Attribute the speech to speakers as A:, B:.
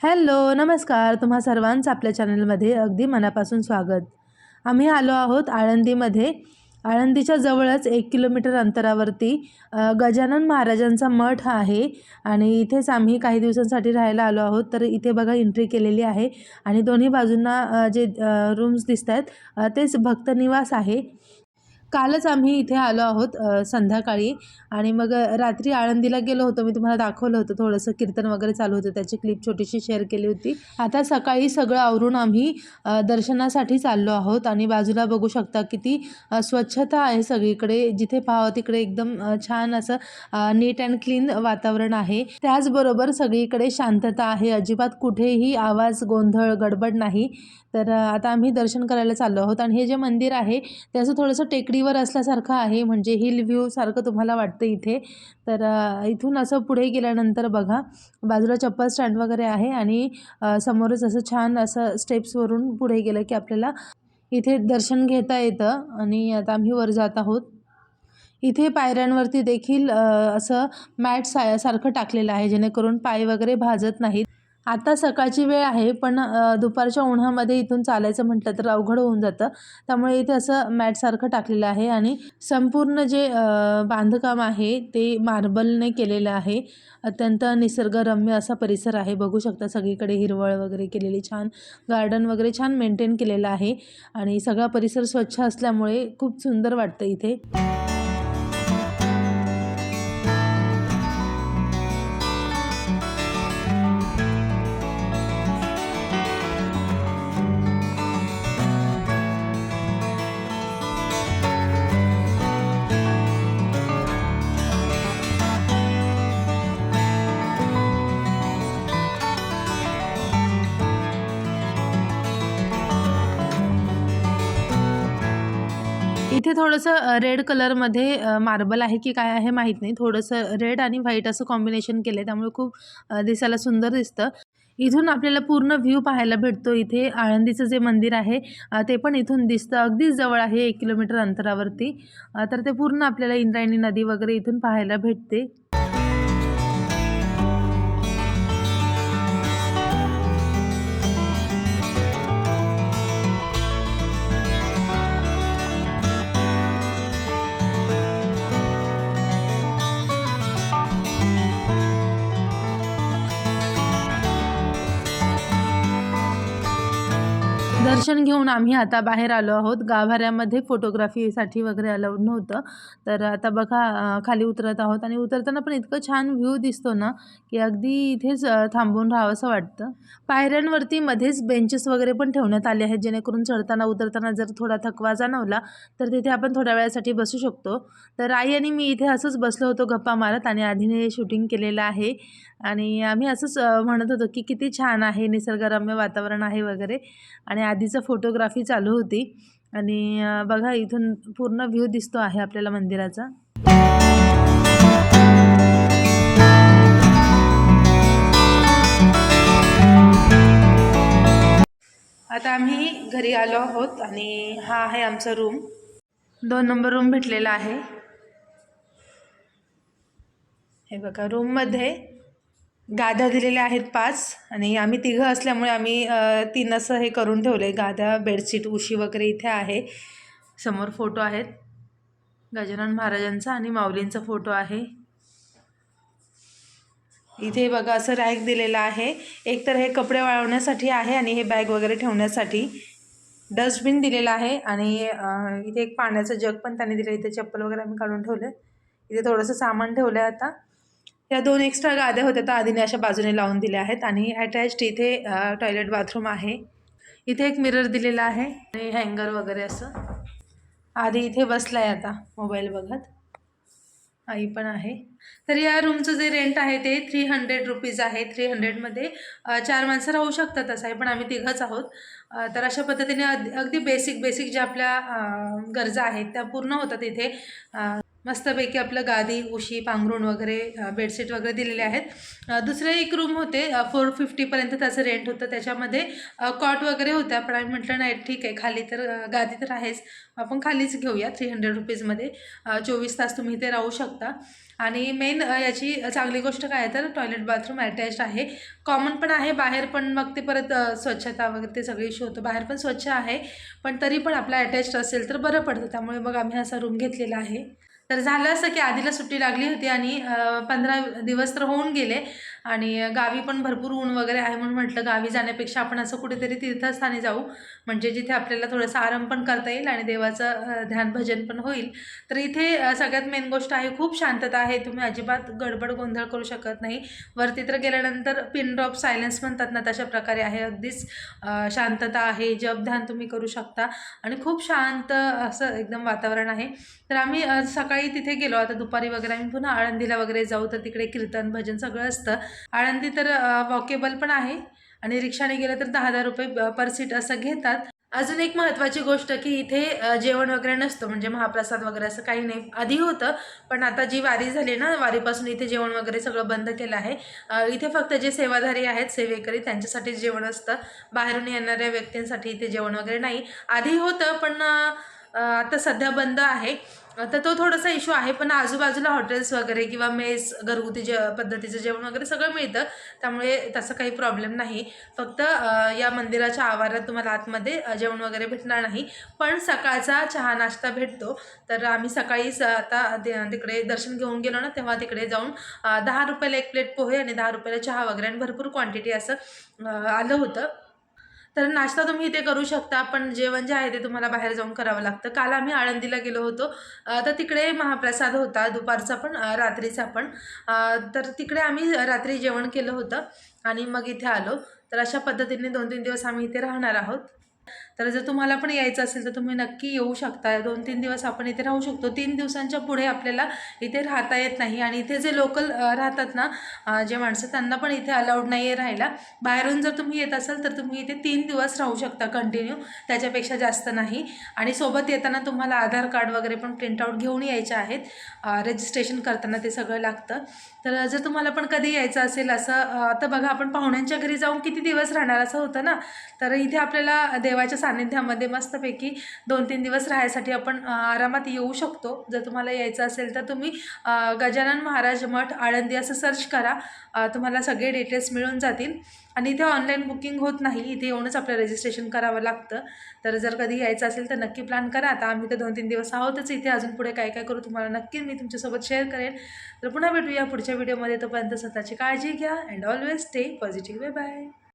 A: Hello नमस्कार. तुम्हा सर्वांचं आपल्या चॅनलमध्ये अगदी मनापासून स्वागत. आम्ही आलो आहोत आळंदीमध्ये. आळंदीच्या जवळच एक किलोमीटर अंतरावरती गजानन महाराजांचा मठ आहे आणि इथेच आम्ही काही दिवसांसाठी राहायला आलो आहोत. तर इथे बघा एंट्री केलेली आहे आणि दोन्ही बाजूंना जे रूम्स दिसत आहेत तेच भक्तनिवास आहे. कालच आम्ही इथे आलो आहोत संध्याकाळी. आणि मग रात्री आळंदीला गेलो होतो. मी तुम्हाला दाखवलं होतं. थोडंसं कीर्तन वगैरे चालू होतं. त्याची क्लिप छोटीशी शेअर केली होती. आता सकाळी सगळं आवरून आम्ही दर्शनासाठी चाललो आहोत. आणि बाजूला बघू शकता किती स्वच्छता आहे सगळीकडे. जिथे पाहावं तिकडे एकदम छान असं नीट अँड क्लीन वातावरण आहे. त्याचबरोबर सगळीकडे शांतता आहे. अजिबात कुठेही आवाज गोंधळ गडबड नाही. तर आता आम्ही दर्शन करायला चाललो आहोत. आणि हे जे मंदिर आहे त्याचं थोडंसं टेकडी टेकडीवर असल्यासारखं आहे. म्हणजे हिल व्ह्यू सारखं तुम्हाला वाटतं इथे. तर इथून असं पुढे गेल्यानंतर बघा बाजूला चप्पल स्टँड वगैरे आहे आणि समोरच असं छान असं स्टेप्सवरून पुढे गेलं की आपल्याला इथे दर्शन घेता येतं आणि आता आम्ही वर जात आहोत. इथे पायऱ्यांवरती देखील असं मॅट सा सारखं टाकलेलं आहे. जेणेकरून पाय वगैरे भाजत नाहीत. आता सकाळची वेळ आहे पण दुपारच्या उन्हामध्ये इथून चालायचं म्हटलं तर अवघड होऊन जातं. त्यामुळे इथे असं मॅटसारखं टाकलेलं आहे आणि संपूर्ण जे बांधकाम आहे ते मार्बलने केलेलं आहे. अत्यंत निसर्गरम्य असा परिसर आहे. बघू शकता सगळीकडे हिरवळ वगैरे केलेली छान गार्डन वगैरे छान मेंटेन केलेलं आहे. आणि सगळा परिसर स्वच्छ असल्यामुळे खूप सुंदर वाटतं इथे. इथे थोडंसं रेड कलरमध्ये मार्बल आहे की काय आहे माहीत नाही. थोडंसं रेड आणि व्हाईट असं कॉम्बिनेशन केलं आहे त्यामुळे खूप दिसायला सुंदर दिसतं. इथून आपल्याला पूर्ण व्ह्यू पाहायला भेटतो इथे. आळंदीचं जे मंदिर आहे ते पण इथून दिसतं. अगदीच जवळ आहे एक किलोमीटर अंतरावरती. तर ते पूर्ण आपल्याला इंद्रायणी नदी वगैरे इथून पाहायला भेटते. दर्शन घेऊन आम्ही आता बाहेर आलो आहोत. गाभाऱ्यामध्ये फोटोग्राफीसाठी वगैरे अलाउड नव्हतं. तर आता बघा खाली उतरत आहोत आणि उतरताना पण इतकं छान व्ह्यू दिसतो ना की अगदी इथेच थांबून राहावंसं वाटतं. पायऱ्यांवरती मध्येच बेंचेस वगैरे पण ठेवण्यात आले आहेत जेणेकरून चढताना उतरताना जर थोडा थकवा जाणवला तर तिथे आपण थोड्या वेळासाठी बसू शकतो. तर आई आणि मी इथे असंच बसलो होतो गप्पा मारत आणि आधीने शूटिंग केलेलं आहे. आणि आम्ही असंच म्हणत होतो की किती छान आहे निसर्गरम्य वातावरण आहे वगैरे. आणि आधीचं फोटोग्राफी चालू होती. आणि बघा इथून पूर्ण व्ह्यू दिसतो आहे आपल्याला मंदिराचा. आता आम्ही घरी आलो आहोत आणि हा आहे आमचा रूम दोन नंबर रूम भेटलेला आहे. हे बघा रूममध्ये गाद्या दिलेल्या आहेत पाच आणि आम्ही तिघं असल्यामुळे आम्ही तीन असं हे करून ठेवलं आहे गाद्या बेडशीट उशी वगैरे इथे आहे. समोर फोटो आहेत. गजानन महाराजांचा आणि माऊलींचा फोटो आहे. इथे बघा असं रॅक दिलेलं आहे. एक तर हे कपडे वाळवण्यासाठी आहे आणि हे बॅग वगैरे ठेवण्यासाठी डस्टबिन दिलेलं आहे आणि इथे एक पाण्याचं जग पण त्यांनी दिलं इथे चप्पल वगैरे आम्ही काढून ठेवलं इथे थोडंसं सामान ठेवलं आहे आता. या दोन एक्स्ट्रा गाद्या होत्या तर आधीने अशा बाजूने लावून दिल्या आहेत. आणि अटॅच्ड इथे टॉयलेट बाथरूम आहे. इथे एक मिरर दिलेला आहे आणि हँगर वगैरे असं. आधी इथे बसलाय आता मोबाईल बघत. आई पण आहे. तर या रूमचं जे रेंट आहे ते थ्री हंड्रेड रुपीज आहे. थ्री हंड्रेडमध्ये चार माणसं राहू शकतात असं आहे पण आम्ही तिघंच आहोत. तर अशा पद्धतीने अगदी बेसिक बेसिक ज्या आपल्या गरजा आहेत त्या पूर्ण होतात इथे. मस्तपैकी आपलं गादी उशी पांघरूण वगैरे बेडशीट वगैरे दिलेले आहेत. दुसरे एक रूम होते फोर फिफ्टीपर्यंत त्याचं रेंट होतं. त्याच्यामध्ये कॉट वगैरे होत्या पण आम्ही म्हटलं नाही ठीक आहे खाली तर गादी तर आहेच. आपण खालीच घेऊया थ्री हंड्रेड रुपीजमध्ये चोवीस तास तुम्ही इथे राहू शकता. आणि मेन याची चांगली गोष्ट काय आहे तर टॉयलेट बाथरूम अटॅच आहे. कॉमन पण आहे बाहेर पण मग ते परत स्वच्छता वगैरे ते सगळे इश्यू होतं. बाहेर पण स्वच्छ आहे पण तरी पण आपला अटॅच असेल तर बरं पडतं. त्यामुळे मग आम्ही असा रूम घेतलेला आहे. तर झालं असं की आधीला सुट्टी लागली होती आणि पंधरा दिवस तर होऊन गेले. आणि गावी पण भरपूर ऊन वगैरे आहे म्हणून म्हटलं गावी जाण्यापेक्षा आपण असं कुठेतरी तीर्थस्थानी जाऊ. म्हणजे जिथे आपल्याला थोडंसं आराम पण करता येईल आणि देवाचं ध्यान भजन पण होईल. तर इथे सगळ्यात मेन गोष्ट आहे खूप शांतता आहे. तुम्ही अजिबात गडबड गोंधळ करू शकत नाही. वरती तर गेल्यानंतर पिन ड्रॉप सायलेन्स म्हणतात ना तशा प्रकारे आहे. अगदीच शांतता आहे. जप ध्यान तुम्ही करू शकता. आणि खूप शांत असं एकदम वातावरण आहे. तर आम्ही सकाळी तिथे गेलो. आता दुपारी वगैरे आम्ही पुन्हा आळंदीला वगैरे जाऊ. तर तिकडे कीर्तन भजन सगळं असतं. आळंदी तर वॉकेबल पण आहे आणि रिक्षाने गेलं तर दहा दहा रुपये पर सीट असं घेतात. अजून एक महत्त्वाची गोष्ट की इथे जेवण वगैरे नसतं म्हणजे महाप्रसाद वगैरे असं काही नाही. आधी होतं पण आता जी वारी झाली ना वारीपासून इथे जेवण वगैरे सगळं बंद केलं आहे. इथे फक्त जे सेवाधारी आहेत सेवेकरी त्यांच्यासाठी जेवण असतं. बाहेरून येणाऱ्या व्यक्तींसाठी इथे जेवण वगैरे नाही. आधी होतं पण आता सध्या बंद आहे. तर तो थोडासा इश्यू आहे पण आजूबाजूला हॉटेल्स वगैरे किंवा मेस घरगुती जे पद्धतीचं जेवण वगैरे सगळं मिळतं. त्यामुळे तसं काही प्रॉब्लेम नाही. फक्त या मंदिराच्या आवारात तुम्हाला आतमध्ये जेवण वगैरे भेटणार नाही. पण सकाळचा चहा नाश्ता भेटतो. तर आम्ही सकाळीच आता तिकडे दर्शन घेऊन गेलो ना तेव्हा तिकडे जाऊन दहा रुपयाला एक प्लेट पोहे आणि दहा रुपयाला चहा वगैरे आणि भरपूर क्वांटिटी असं आलं होतं. तर नाश्ता तुम्ही इथे करू शकता पण जेवण जे आहे ते तुम्हाला बाहेर जाऊन करावं लागतं. काल आम्ही आळंदीला गेलो होतो. तर तिकडे महाप्रसाद होता दुपारचा पण रात्रीचा पण. तर तिकडे आम्ही रात्री जेवण केलं होतं आणि मग इथे आलो. तर अशा पद्धतीने दोन तीन दिवस आम्ही इथे राहणार आहोत. तर जर तुम्हाला पण यायचं असेल तर तुम्ही नक्की येऊ शकता. दोन तीन दिवस आपण इथे राहू शकतो. तीन दिवसांच्या पुढे आपल्याला इथे राहता येत नाही. आणि इथे जे लोकल राहतात ना जे माणसं त्यांना पण इथे अलाउड नाही आहे राहायला. बाहेरून जर तुम्ही येत असाल तर तुम्ही इथे तीन दिवस राहू शकता कंटिन्यू त्याच्यापेक्षा जास्त नाही. आणि सोबत येताना तुम्हाला आधार कार्ड वगैरे पण प्रिंटआउट घेऊन यायचे आहेत. रजिस्ट्रेशन करताना ते सगळं लागतं. तर जर तुम्हाला पण कधी यायचं असेल असं आता बघा आपण पाहुण्यांच्या घरी जाऊन किती दिवस राहणार असं होतं ना? तर इथे आपल्याला देवाच्या सान्निध्यामध्ये मस्तपैकी दोन तीन दिवस राहायसाठी आपण आरामात येऊ शकतो. जर तुम्हाला यायचं असेल तर तुम्ही गजानन महाराज मठ आळंदी असं सर्च करा. तुम्हाला सगळे डिटेल्स मिळून जातील. आणि इथे ऑनलाईन बुकिंग होत नाही. इथे येऊनच आपलं रजिस्ट्रेशन करावं लागतं. तर जर कधी यायचं असेल तर नक्की प्लॅन करा. आता आम्ही तर दोन तीन दिवस आहोतच इथे. अजून पुढे काय काय करू तुम्हाला नक्की मी तुमच्यासोबत शेअर करेन. तर पुन्हा भेटूया पुढच्या व्हिडिओमध्ये तोपर्यंत स्वतःची काळजी घ्या. And always stay positive bye bye